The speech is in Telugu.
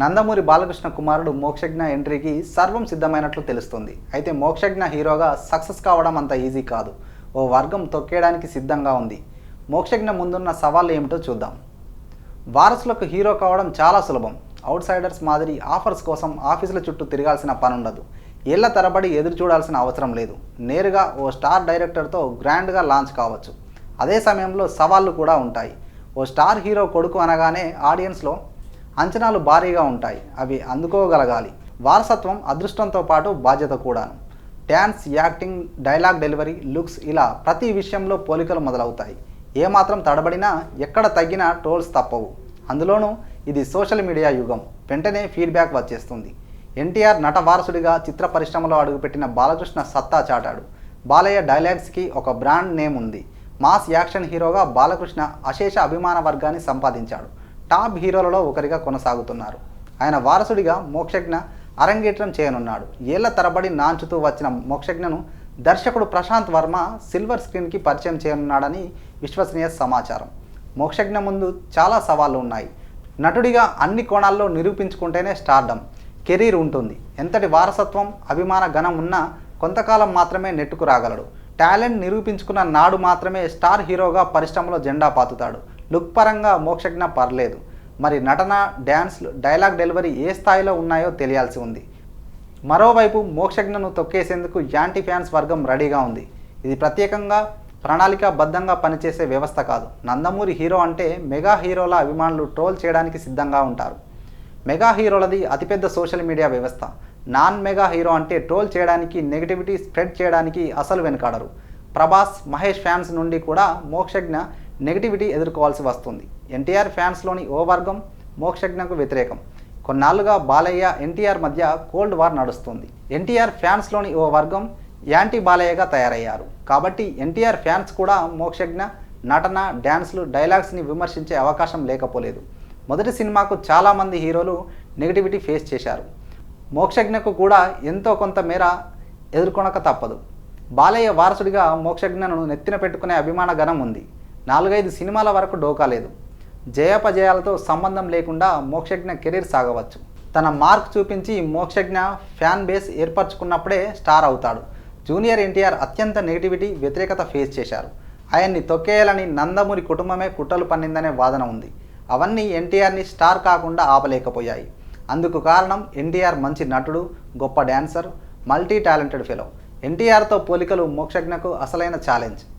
నందమూరి బాలకృష్ణ కుమారుడు మోక్షజ్ఞ ఎంట్రీకి సర్వం సిద్ధమైనట్లు తెలుస్తుంది. అయితే మోక్షజ్ఞ హీరోగా సక్సెస్ కావడం అంత ఈజీ కాదు. ఓ వర్గం తొక్కేయడానికి సిద్ధంగా ఉంది. మోక్షజ్ఞ ముందున్న సవాళ్ళు ఏమిటో చూద్దాం. వారసులకు హీరో కావడం చాలా సులభం. అవుట్ సైడర్స్ మాదిరి ఆఫర్స్ కోసం ఆఫీసుల చుట్టూ తిరగాల్సిన పని ఉండదు ఏళ్ళ తరబడి ఎదురు చూడాల్సిన అవసరం లేదు. నేరుగా ఓ స్టార్ డైరెక్టర్తో గ్రాండ్గా లాంచ్ కావచ్చు. అదే సమయంలో సవాళ్ళు కూడా ఉంటాయి. ఓ స్టార్ హీరో కొడుకు అనగానే ఆడియన్స్లో అంచనాలు భారీగా ఉంటాయి. అవి అందుకోగలగాలి. వారసత్వం అదృష్టంతో పాటు బాధ్యత కూడాను. Dance acting dialogue delivery looks ఇలా ప్రతి విషయంలో పోలికలు మొదలవుతాయి. ఏమాత్రం తడబడినా ఎక్కడ తగ్గినా ట్రోల్స్ తప్పవు. అందులోనూ ఇది సోషల్ మీడియా యుగం. వెంటనే ఫీడ్బ్యాక్ వచ్చేస్తుంది. ఎన్టీఆర్ నట వారసుడిగా చిత్ర పరిశ్రమలో అడుగుపెట్టిన బాలకృష్ణ సత్తా చాటాడు. బాలయ్య డైలాగ్స్కి ఒక బ్రాండ్ నేమ్ ఉంది. మాస్ యాక్షన్ హీరోగా బాలకృష్ణ అశేష అభిమాన వర్గాన్ని సంపాదించాడు. టాప్ హీరోలలో ఒకరిగా కొనసాగుతున్నారు. ఆయన వారసుడిగా మోక్షజ్ఞ అరంగేట్రం చేయనున్నాడు. ఏళ్ళ తరబడి నాంచుతూ వచ్చిన మోక్షజ్ఞను దర్శకుడు ప్రశాంత్ వర్మ సిల్వర్ స్క్రీన్కి పరిచయం చేయనున్నాడని విశ్వసనీయ సమాచారం. మోక్షజ్ఞ ముందు చాలా సవాళ్ళు ఉన్నాయి. నటుడిగా అన్ని కోణాల్లో నిరూపించుకుంటేనే స్టార్డమ్ కెరీర్ ఉంటుంది. ఎంతటి వారసత్వం అభిమాన గణం ఉన్నా కొంతకాలం మాత్రమే నెట్టుకు రాగలడు. టాలెంట్ నిరూపించుకున్న నాడు మాత్రమే స్టార్ హీరోగా పరిశ్రమలో జెండా పాతుతాడు. లుక్ పరంగా మోక్షజ్ఞ పర్లేదు. మరి నటన డ్యాన్స్ డైలాగ్ డెలివరీ ఏ స్థాయిలో ఉన్నాయో తెలియాల్సి ఉంది. మరోవైపు మోక్షజ్ఞను తొక్కేసేందుకు యాంటీ ఫ్యాన్స్ వర్గం రెడీగా ఉంది. ఇది ప్రత్యేకంగా ప్రణాళికాబద్ధంగా పనిచేసే వ్యవస్థ కాదు. నందమూరి హీరో అంటే మెగా హీరోల అభిమానులు ట్రోల్ చేయడానికి సిద్ధంగా ఉంటారు. మెగా హీరోలది అతిపెద్ద సోషల్ మీడియా వ్యవస్థ. నాన్ మెగా హీరో అంటే ట్రోల్ చేయడానికి నెగిటివిటీ స్ప్రెడ్ చేయడానికి అసలు వెనుకాడరు. ప్రభాస్ మహేష్ ఫ్యాన్స్ నుండి కూడా మోక్షజ్ఞ నెగిటివిటీ ఎదుర్కోవాల్సి వస్తుంది. ఎన్టీఆర్ ఫ్యాన్స్లోని ఓ వర్గం మోక్షజ్ఞకు వ్యతిరేకం. కొన్నాళ్ళుగా బాలయ్య ఎన్టీఆర్ మధ్య కోల్డ్ వార్ నడుస్తుంది. ఎన్టీఆర్ ఫ్యాన్స్లోని ఓ వర్గం యాంటీ బాలయ్యగా తయారయ్యారు. కాబట్టి ఎన్టీఆర్ ఫ్యాన్స్ కూడా మోక్షజ్ఞ నటన డ్యాన్స్లు డైలాగ్స్ని విమర్శించే అవకాశం లేకపోలేదు. మొదటి సినిమాకు చాలామంది హీరోలు నెగిటివిటీ ఫేస్ చేశారు. మోక్షజ్ఞకు కూడా ఎంతో కొంత మేర ఎదుర్కొనక తప్పదు. బాలయ్య వారసుడిగా మోక్షజ్ఞను నెత్తిన పెట్టుకునే అభిమాన గణం ఉంది. నాలుగైదు సినిమాల వరకు డోకా లేదు. జయాపజయాలతో సంబంధం లేకుండా మోక్షజ్ఞ కెరీర్ సాగవచ్చు. తన మార్క్ చూపించి మోక్షజ్ఞ ఫ్యాన్ బేస్ ఏర్పరచుకున్నప్పుడే స్టార్ అవుతాడు. జూనియర్ ఎన్టీఆర్ అత్యంత నెగిటివిటీ వ్యతిరేకత ఫేస్ చేశారు. ఆయన్ని తొక్కేయాలని నందమూరి కుటుంబమే కుట్రలు పన్నిందనే వాదన ఉంది. అవన్నీ ఎన్టీఆర్ని స్టార్ కాకుండా ఆపలేకపోయాయి. అందుకు కారణం ఎన్టీఆర్ మంచి నటుడు గొప్ప డ్యాన్సర్ మల్టీ టాలెంటెడ్ ఫెలో. ఎన్టీఆర్తో పోలికలు మోక్షజ్ఞకు అసలైన ఛాలెంజ్.